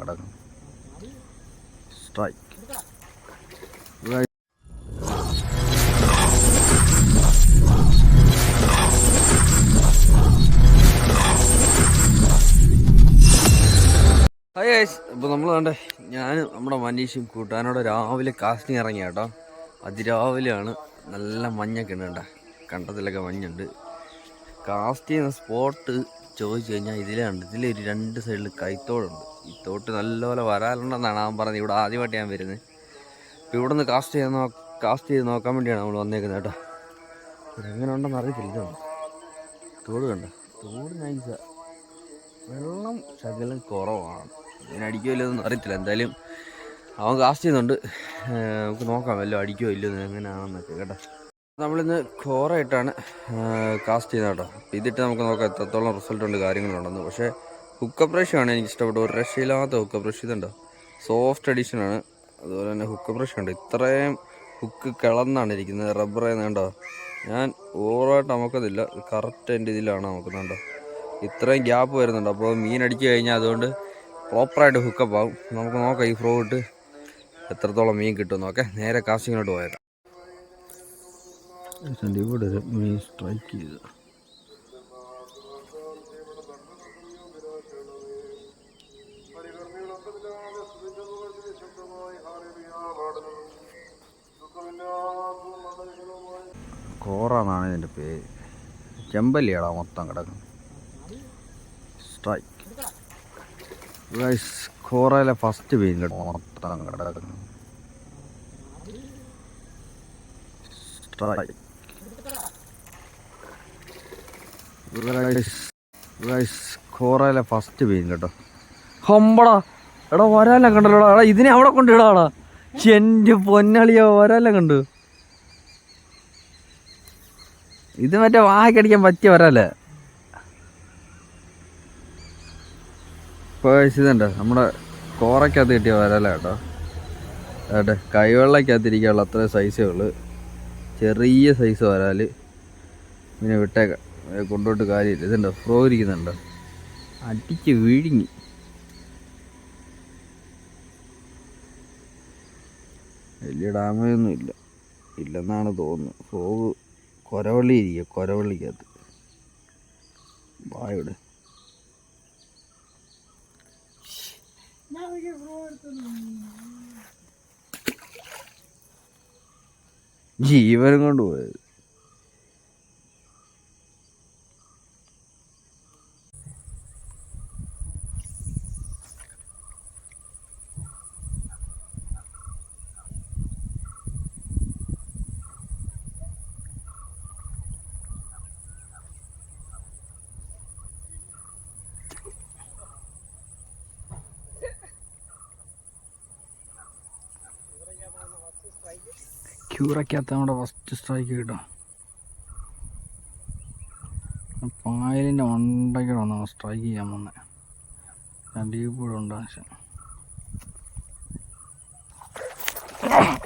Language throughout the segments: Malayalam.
കിടക്കും സ്ട്രൈക്ക് ഹായ് ഗൈസ് ഇപ്പോൾ നമ്മൾ കണ്ടേ ഞാൻ നമ്മുടെ മനീഷും കൂട്ടാനോടെ രാവിലെ കാസ്റ്റിംഗ് ഇറങ്ങിയ കേട്ടോ അതിരാവിലെയാണ് നല്ല മഞ്ഞൊക്കെ ഉണ്ട് കേട്ടോ കണ്ടത്തിലൊക്കെ മഞ്ഞുണ്ട്. കാസ്റ്റ് ചെയ്യുന്ന സ്പോട്ട് ചോദിച്ചു കഴിഞ്ഞാൽ ഇതിലാണ് ഇതിലൊരു രണ്ട് സൈഡിൽ കൈത്തോടുണ്ട്. ഈ തോട്ട് നല്ലപോലെ വരാറുണ്ടെന്നാണ് അവൻ പറഞ്ഞത്. ഇവിടെ ആദ്യമായിട്ട് ഞാൻ വരുന്നത്. അപ്പോൾ ഇവിടെ നിന്ന് കാസ്റ്റ് ചെയ്ത് നോ കാസ്റ്റ് ചെയ്ത് നോക്കാൻ വേണ്ടിയാണ് നമ്മൾ വന്നേക്കുന്നത് കേട്ടോ. എങ്ങനെ ഉണ്ടെന്ന് അറിയത്തില്ല ഇതാണ് തോട് കണ്ട? തോട് നൈസാ വെള്ളം ശകലം കുറവാണ്. ഇതിനടിക്കോ ഇല്ലെന്നൊന്നും അറിയത്തില്ല. എന്തായാലും അവൻ കാസ്റ്റ് ചെയ്യുന്നുണ്ട്. നമുക്ക് നോക്കാം വല്ലതും അടിക്കോ ഇല്ലെന്ന് എങ്ങനെയാണെന്നൊക്കെ കേട്ടോ. നമ്മളിന്ന് കോറായിട്ടാണ് കാസ്റ്റ് ചെയ്യുന്നത് കേട്ടോ. ഇതിട്ട് നമുക്ക് നോക്കാം എത്രത്തോളം റിസൾട്ട് ഉണ്ട് കാര്യങ്ങളുണ്ടെന്ന്. പക്ഷേ ഹുക്കപ്പ് ബ്രഷാണ് എനിക്ക് ഇഷ്ടപ്പെട്ടത്. ഒരു രക്ഷയില്ലാത്ത ഹുക്കപ്പ് ബ്രഷ് ഇതുണ്ടോ? സോഫ്റ്റ് അഡീഷനാണ് അതുപോലെ തന്നെ ഹുക്ക് ബ്രഷ് ഉണ്ട്. ഇത്രയും ഹുക്ക് കിളന്നാണ് ഇരിക്കുന്നത്. റബ്ബർ കണ്ടോ ഞാൻ ഓവറായിട്ട് അമക്കത്തില്ല. കറക്റ്റ് എന്റെ ഇതിലാണ് നമുക്കുന്നുണ്ടോ ഇത്രയും ഗ്യാപ്പ് വരുന്നുണ്ട്. അപ്പോൾ മീൻ അടിച്ചു കഴിഞ്ഞാൽ അതുകൊണ്ട് പ്രോപ്പറായിട്ട് ഹുക്കപ്പ് ആവും. നമുക്ക് നോക്കാം ഈ ഫ്രോ ഇട്ട് എത്രത്തോളം മീൻ കിട്ടും നോക്കെ നേരെ കാസ്റ്റിങ്ങിലോട്ട് പോയേക്കാം. ഇവിടെ ഒരു മീൻ സ്ട്രൈക്ക് ചെയ്ത്. കോറ എന്നാണ് ഇതിന്റെ പേര്. ചെമ്പല്ലിയാടാ മൊത്തം കിടക്കുന്നത്. സ്ട്രൈക്ക് കോറയിലെ ഫസ്റ്റ് കേട്ടോ മൊത്തം കോറയിലെ ഫസ്റ്റ് മീൻ കേട്ടോ ഹമ്പടാ എടാ വരാല കണ്ടല്ലോടാ. എടാ ഇതിനെ അവിടെ കൊണ്ടിടാടാ. എന്റെ പൊന്നളിയോ വരാല കണ്ടു. ഇത് മറ്റേ വാഹക്കടിക്കാൻ പറ്റിയ വരാലേ ഇതുണ്ട് നമ്മുടെ കോറയ്ക്കകത്ത് കിട്ടിയ വരല കേട്ടോ. അതെ കൈവെള്ളയ്ക്കകത്തിരിക്കാനുള്ള അത്ര സൈസേ ഉള്ളു. ചെറിയ സൈസ് വരാൽ പിന്നെ വിട്ടേക്കാം. കൊണ്ടോട്ട് കാര്യമില്ല. ഇതുണ്ടോ ഫ്രോ ഇരിക്കുന്നുണ്ടോ? അടിച്ച് വിഴുങ്ങി. വലിയ ഡാമേജ് ഒന്നും ഇല്ല. ഇല്ലെന്നാണ് തോന്നുന്നത് ഫ്രോഗ് കൊരവള്ളി ഇരിക്കുക കൊരവള്ളിക്കകത്ത്. വായുടെ ജീവനും കൊണ്ട് പോയത് ക്യൂറയ്ക്കകത്ത് നമ്മുടെ ഫസ്റ്റ് സ്ട്രൈക്ക് കിട്ടും. പായലിന്റെ മണ്ടയ്ക്ക് വന്ന സ്ട്രൈക്ക് ചെയ്യാൻ വന്നെ. രണ്ടീപ്പോഴും ഉണ്ട് ആശം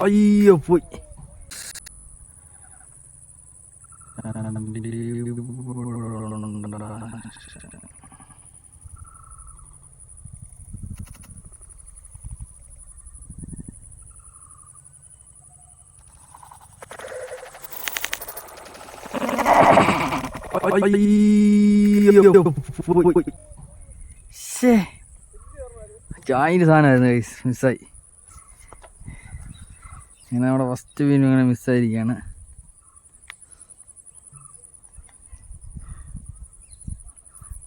അയ്യോ പോയി. ചായന്റെ സാധനമായിരുന്നു ഗൈസ് മിസ്സായി ഇങ്ങനെ നമ്മുടെ ഫസ്റ്റ് മീനും ഇങ്ങനെ മിസ്സായിരിക്കുകയാണ്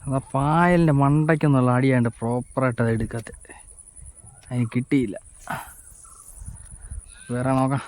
അതാ പായലിന്റെ മണ്ടയ്ക്കൊന്നുള്ള അടിയാണ്ട് പ്രോപ്പറായിട്ട് അത് എടുക്കാത്ത. അതിന് കിട്ടിയില്ല. വേറെ നോക്കാം.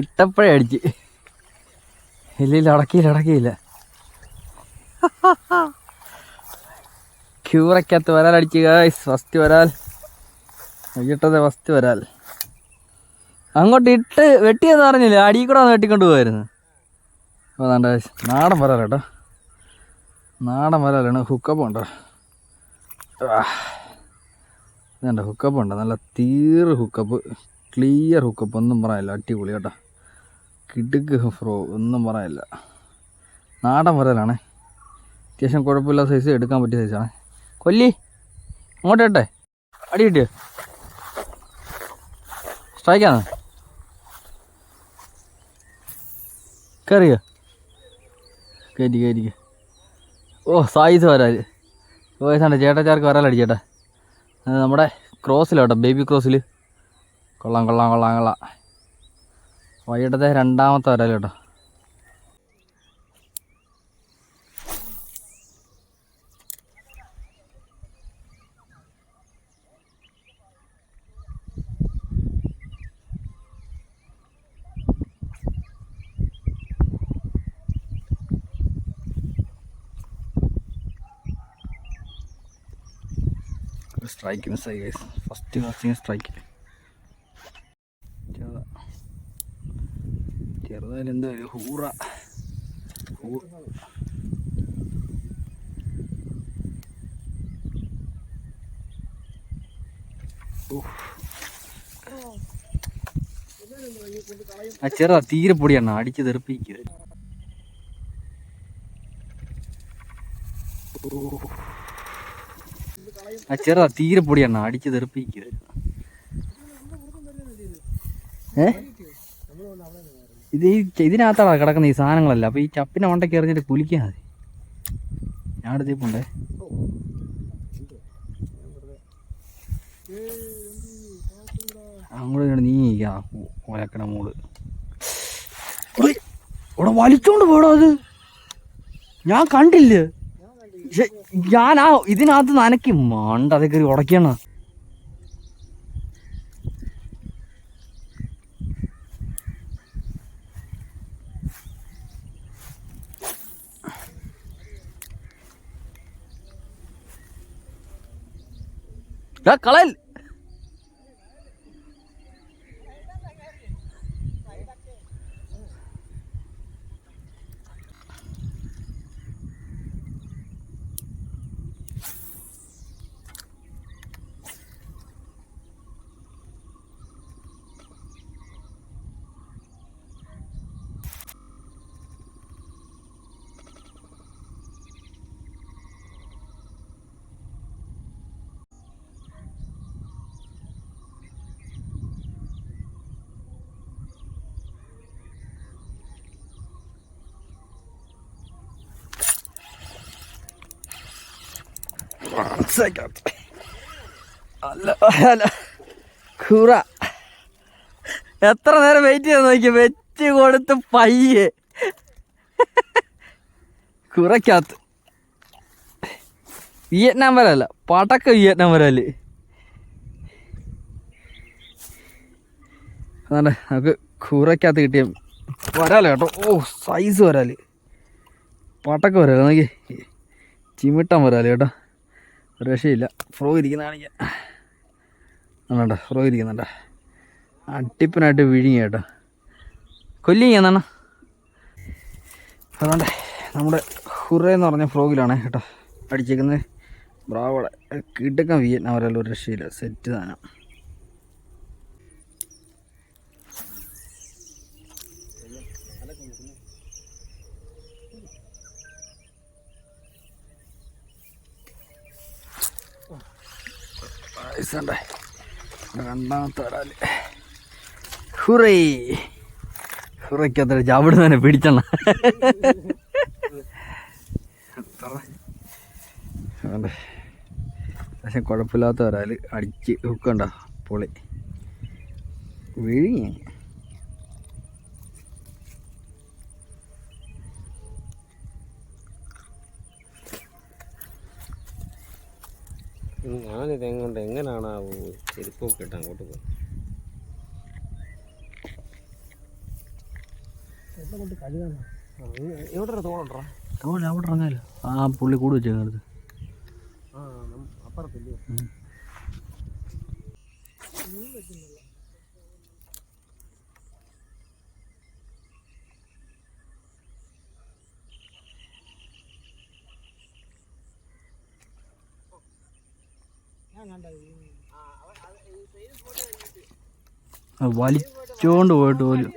ഇട്ടപ്പോഴേ അടിച്ച്. ഇല്ലില്ല അടക്കിയില്ല അടക്കിയില്ല. ക്യൂറയ്ക്കകത്ത് വരാൽ അടിച്ച് ഗായ്സ് ഫസ്റ്റ് വരാൽ. വൈകിട്ടത്തെ ഫസ്റ്റ് വരാൽ. അങ്ങോട്ട് ഇട്ട് വെട്ടിയെന്ന് പറഞ്ഞില്ല? അടിയിൽ കൂടെ ഒന്ന് വെട്ടിക്കൊണ്ട് പോകായിരുന്നു അപ്പോൾ അതാണ്ട് നാടൻ വരാൽ കേട്ടോ. നാടൻ വരാലാണ് ഹുക്കപ്പ് ഉണ്ടോ? ഇതുണ്ട് ഹുക്കപ്പ് ഉണ്ട്. നല്ല തീറ് ഹുക്കപ്പ് ക്ലിയർ ഹുക്കപ്പ് ഒന്നും പറയാനില്ല അടിപൊളി കേട്ടോ. കിടുക്ക് ഫ്രോ ഒന്നും പറയാനില്ല നാടൻ വരലാണേ. അത്യാവശ്യം കുഴപ്പമില്ലാത്ത സൈസ് എടുക്കാൻ പറ്റിയ സൈസാണ് കൊല്ലി അങ്ങോട്ട് ഇട്ടെ. അടി കിട്ടിയോ? സ്ട്രൈക്കാണ് കയറിയോ കയറ്റി കയറ്റിക്ക് ഓ സൈസ് ഓ സാണ്ട് ചേട്ടച്ചാർക്ക് വരാലടിച്ചേട്ടാ അത് നമ്മുടെ ക്രോസിലോട്ടോ ബേബി ക്രോസിൽ കൊള്ളാം കൊള്ളാം കൊള്ളാം കൊള്ളാം. വൈകിട്ടത്തെ രണ്ടാമത്തെ വരൽ കേട്ടോ. സ്ട്രൈക്ക് മിസ്സായി ഗൈസ് ഫസ്റ്റ് കാസ്റ്റിങ് സ്ട്രൈക്ക് ചെറുതാ ചെറുതായാലും എന്താ ഒരു ഹൂറ. ആ ചെറുതാ തീരെ പൊടിയാണ്? അടിച്ച് തെറിപ്പിക്കുക ആ ചെറുതാ തീരെ പൊടിയാണ്? അടിച്ച് തെറിപ്പിക്കുക ഏ? ഇത് ഈ ഇതിനകത്താണ് കിടക്കുന്ന ഈ സാധനങ്ങളല്ല? അപ്പൊ ഈ ചപ്പിനെ ഉണ്ടക്കി എറിഞ്ഞിട്ട് കുലിക്കാൻ മതി. ഞാൻ എടുത്തിപ്പുണ്ടേ അങ്ങോട്ട് നീങ്ങിക്കാ ഒലക്കണ മൂട്. ഇവിടെ വലിച്ചോണ്ട് പോടോ അത്. ഞാൻ കണ്ടില്ല? ഞാൻ ആ ഇതിനകത്ത് നനക്കി മണ്ട. അതൊക്കെ കയറി ഉടയ്ക്കണ કળાઈ കളൽ അല്ല അല്ല ഖുറ എത്ര നേരം വെയിറ്റ് ചെയ്ത് നോക്കി വെച്ച് കൊടുത്ത് പയ്യെ. കുറയ്ക്കകത്ത്. വിയറ്റ്നാം വരല്ല. പടക്ക വിയറ്റ്നാം വരൽ. അതെ നമുക്ക് കൂറയ്ക്കകത്ത് കിട്ടിയ വരാല കേട്ടോ. ഓ സൈസ് വരാൽ. പടക്ക വരാൽ. നോക്കി ചിമിട്ടം വരാൽ കേട്ടോ. ഒരു രക്ഷയില്ല. ഫ്രോ ഇരിക്കുന്ന കാണിക്കാം. ഫ്രോ ഇരിക്കുന്നുണ്ട. അട്ടിപ്പനായിട്ട് വിഴുങ്ങി കേട്ടോ. എന്നാണ്. അതുകൊണ്ട് നമ്മുടെ ഹുറ എന്ന് പറഞ്ഞ ഫ്രോഗിലാണ് കേട്ടോ അടിച്ചേക്കുന്നത്. ബ്രാവോടെ കിടക്കാൻ വിയറ്റ്നാം വരാലും ഒരു രക്ഷയില്ല. സെറ്റ് സാധനം വയസ്സുണ്ടേ രണ്ടാമത്തെ വരാൽ ഹുറേ. ഹുറയ്ക്കത്ര അവിടെ തന്നെ അതുകൊണ്ട് പക്ഷെ കുഴപ്പമില്ലാത്ത വരാൽ അടിച്ച് ഹുക്കണ്ട പൊളി. വിഴുങ്ങി എങ്ങോട്ട് കൊണ്ട് എങ്ങനെയാണ് ആ ചെരുപ്പൊക്കെ ഇട്ട് അങ്ങോട്ട് പോയി എവിടെ അവിടെ ആ പുള്ളി അപ്പുറത്തില്ലേ? വലിച്ചോണ്ട് പോയിട്ട് പോലും